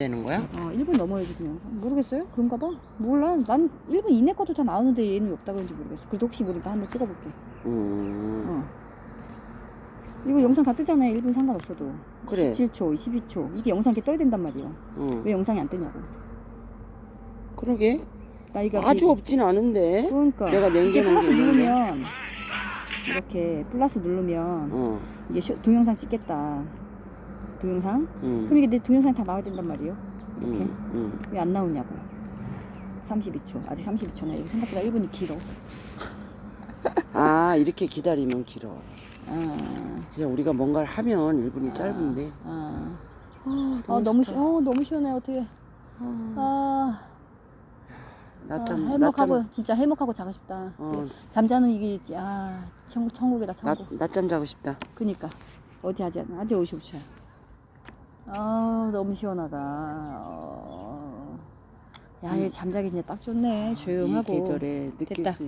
되는 거야? 어, 1분 넘어야지 동영상. 모르겠어요? 그런가 봐. 몰라. 난 1분 이내 것도 다 나오는데 얘는 왜 없다 그런지 모르겠어. 그래도 혹시 모르니까 한번 찍어볼게. 음. 어. 이거 영상 다 뜨잖아요. 1분 상관없어도. 그래. 17초, 22초. 이게 영상 이렇게 떠야 된단 말이야. 응. 왜 영상이 안 뜨냐고. 그러게. 나이가 아주 그- 없진 않은데. 그러니까 내가 이게 플러스 게 있는데. 누르면 이렇게 플러스 누르면 어. 이게 쇼- 동영상 찍겠다. 동영상? 응. 그럼 이게 내 동영상이 다 나와야 된단 말이에요. 이렇게. 응. 응. 왜안 나오냐고. 32초. 아직 32초네. 이거 생각보다 1분이 길어. 아, 이렇게 기다리면 길어. 아, 그냥 우리가 뭔가를 하면 1분이 짧은데. 아. 아, 아, 너무, 시, 어, 너무 시원해. 어떻게. 아, 아, 아 낮잠, 해먹하고, 진짜 해먹하고 자고 싶다. 어, 잠자는 이게, 아, 천국, 천국이다, 낮, 천국. 낮잠 자고 싶다. 그니까. 어디 하지 않아? 아직 55초야. 아, 너무 시원하다. 어. 야, 얘 잠자기 진짜 딱 좋네. 이 조용하고. 계절에 느낄 됐다. 수 있는